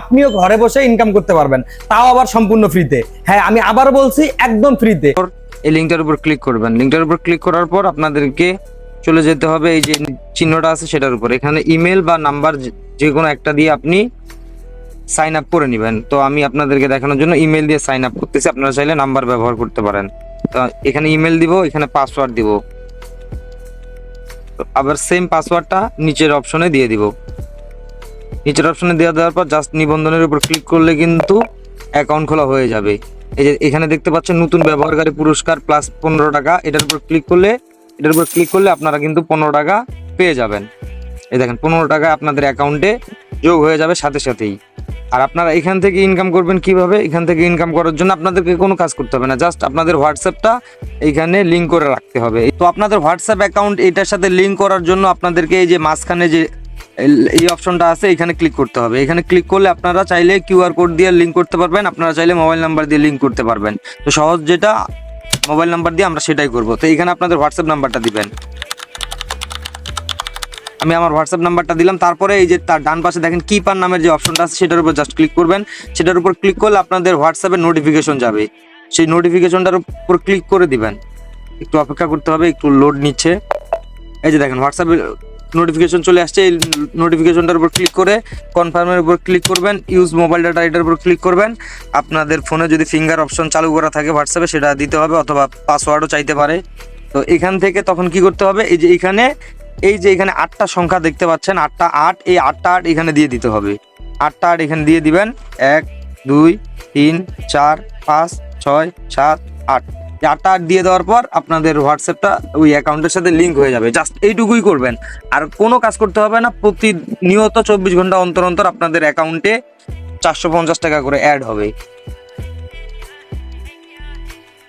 আপনিও ঘরে বসে ইনকাম করতে পারবেন। তাও আবার সম্পূর্ণ ফ্রিতে হ্যাঁ আমি আবার বলছি, একদম ফ্রিতে এই লিঙ্কটার উপর ক্লিক করবেন। লিঙ্কটার উপর ক্লিক করার পর আপনাদেরকে চলে যেতে হবে এই যে চিহ্নটা আছে সেটার উপর। এখানে ইমেল বা নাম্বার যে কোনো একটা দিয়ে আপনি সাইন আপ করে নেবেন। তো আমি আপনাদেরকে দেখানোর জন্য ইমেল দিয়ে সাইন আপ করতেছি। আপনারা চাইলে নাম্বার ব্যবহার করতে পারেন। তো এখানে ইমেল দিব, এখানে পাসওয়ার্ড দিব। আবার সেম পাসওয়ার্ডটা নিচের অপশনে দিয়ে দিব। নিচের অপশনে দেওয়া দেওয়ার পর জাস্ট নিবন্ধনের উপর ক্লিক করলে কিন্তু অ্যাকাউন্ট খোলা হয়ে যাবে। এই যে এখানে দেখতে পাচ্ছেন নতুন ব্যবহারকারী পুরস্কার প্লাস পনেরো টাকা। এটার উপর ক্লিক করলে, এটার উপর ক্লিক করলে আপনারা কিন্তু পনেরো টাকা পেয়ে যাবেন। এই দেখেন, পনেরো টাকা আপনাদের অ্যাকাউন্টে যোগ হয়ে যাবে সাথে সাথেই। আর আপনারা এখান থেকে ইনকাম করবেন কীভাবে? এখান থেকে ইনকাম করার জন্য আপনাদেরকে কোনো কাজ করতে হবে না। জাস্ট আপনাদের হোয়াটসঅ্যাপটা এইখানে লিঙ্ক করে রাখতে হবে। তো আপনাদের হোয়াটসঅ্যাপ অ্যাকাউন্ট এটার সাথে লিঙ্ক করার জন্য আপনাদেরকে এই যে মাঝখানে যে এই- অপশনটা আছে, এখানে ক্লিক করতে হবে। এখানে ক্লিক করলে আপনারা চাইলে কিউআর কোড দিয়ে লিঙ্ক করতে পারবেন, আপনারা চাইলে মোবাইল নাম্বার দিয়ে লিঙ্ক করতে পারবেন। তো সহজ যেটা মোবাইল নাম্বার দিয়ে আমরা সেটাই করব। তো এখানে আপনাদের হোয়াটসঅ্যাপ নাম্বারটা দিবেন। আমি আমার হোয়াটসঅ্যাপ নাম্বারটা দিলাম, তারপরে এই যে তার ডান পাশে দেখেন কিপার নামের যে অপশনটা আছে, সেটার উপর জাস্ট ক্লিক করবেন। সেটার উপর ক্লিক করলে আপনাদের হোয়াটসঅ্যাপে নোটিফিকেশন যাবে। সেই নোটিফিকেশনটার উপর ক্লিক করে দিবেন। একটু অপেক্ষা করতে হবে, একটু লোড নিচ্ছে। এই যে দেখেন হোয়াটসঅ্যাপে নোটিফিকেশন চলে আসছে, এই নোটিফিকেশনটার উপর ক্লিক করে কনফার্মের উপর ক্লিক করবেন ইউজ মোবাইল ডাটা এটার উপর ক্লিক করবেন। আপনাদের ফোনে যদি ফিঙ্গার অপশন চালু করা থাকে হোয়াটসঅ্যাপে সেটা দিতে হবে অথবা পাসওয়ার্ডও চাইতে পারে। তো এখান থেকে তখন কি করতে হবে? এই যে এখানে, এই যে এখানে আটটা সংখ্যা দেখতে পাচ্ছেন, আটটা আট, এই আটটা আট এখানে দিয়ে দিতে হবে। আটটা আট এখানে দিয়ে দিবেন, এক, দুই, তিন, চার, পাঁচ, ছয়, সাত, আট। আট দিয়ে দেওয়ার পর আপনাদের হোয়াটসঅ্যাপটা ওই অ্যাকাউন্টের সাথে লিঙ্ক হয়ে যাবে। জাস্ট এইটুকুই করবেন। আর কোনো কাজ করতে হবে না, প্রতিনিয়ত চব্বিশ ঘণ্টা অন্তর অন্তর আপনাদের অ্যাকাউন্টে চারশো পঞ্চাশ টাকা করে অ্যাড হবে।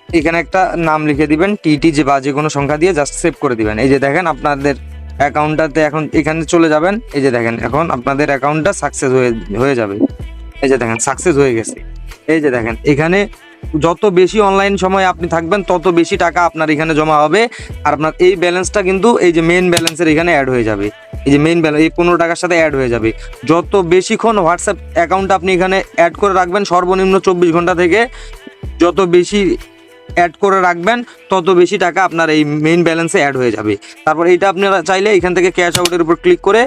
এখানে একটা নাম লিখে দিবেন টিটি যে বা যে কোনো সংখ্যা দিয়ে জাস্ট সেভ করে দিবেন। এই যে দেখেন আপনাদের অ্যাকাউন্টটাতে এখন এখানে চলে যাবেন। এই যে দেখেন, এখন আপনাদের অ্যাকাউন্টটা সাকসেস হয়ে হয়ে যাবে। এই যে দেখেন সাকসেস হয়ে গেছে। এই যে দেখেন, এখানে যত বেশি অনলাইন সময় আপনি থাকবেন, তত বেশি টাকা আপনার এখানে জমা হবে। আর আপনার এই ব্যালেন্সটা কিন্তু এই যে মেন ব্যালেন্সের এখানে অ্যাড হয়ে যাবে। এই যে মেইন ব্যালেন্স এই পনেরো টাকার সাথে অ্যাড হয়ে যাবে। যত বেশিক্ষণ হোয়াটসঅ্যাপ অ্যাকাউন্ট আপনি এখানে অ্যাড করে রাখবেন, সর্বনিম্ন চব্বিশ ঘণ্টা থেকে যত বেশি অ্যাড করে রাখবেন, তত বেশি টাকা আপনার এই মেইন ব্যালেন্সে অ্যাড হয়ে যাবে। তারপর এইটা আপনারা চাইলে এখান থেকে ক্যাশ আউটের উপর ক্লিক করে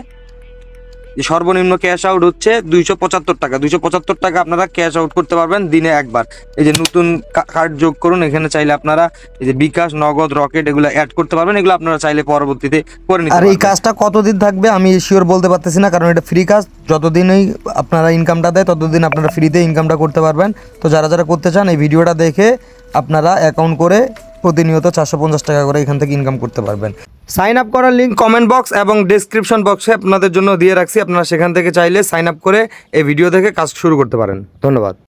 যে সর্বনিম্ন ক্যাশ আউট হচ্ছে দুইশো পঁচাত্তর টাকা। দুইশো পঁচাত্তর টাকা আপনারা ক্যাশ আউট করতে পারবেন দিনে একবার। এই যে নতুন কার্ড যোগ করুন এখানে চাইলে আপনারা এই যে বিকাশ নগদ রকেট এগুলো অ্যাড করতে পারবেন। এগুলো আপনারা চাইলে পরবর্তীতে করে নিতে আর এই। কাজটা কতদিন থাকবে আমি শিওর বলতে পারতেছি না কারণ এটা ফ্রি কাজ। যতদিনই আপনারা ইনকামটা দেয় ততদিন আপনারা ফ্রিতে ইনকামটা করতে পারবেন। তো যারা যারা করতে চান এই ভিডিওটা দেখে আপনারা অ্যাকাউন্ট করে প্রতিনিয়ত চারশো পঞ্চাশ টাকা করে এখান থেকে ইনকাম করতে পারবেন। সাইন আপ করার লিঙ্ক কমেন্ট বক্স এবং ডিসক্রিপশন বক্সে আপনাদের জন্য দিয়ে রাখছি। আপনারা সেখান থেকে চাইলে সাইন আপ করে এই ভিডিও দেখে কাজ শুরু করতে পারেন। ধন্যবাদ।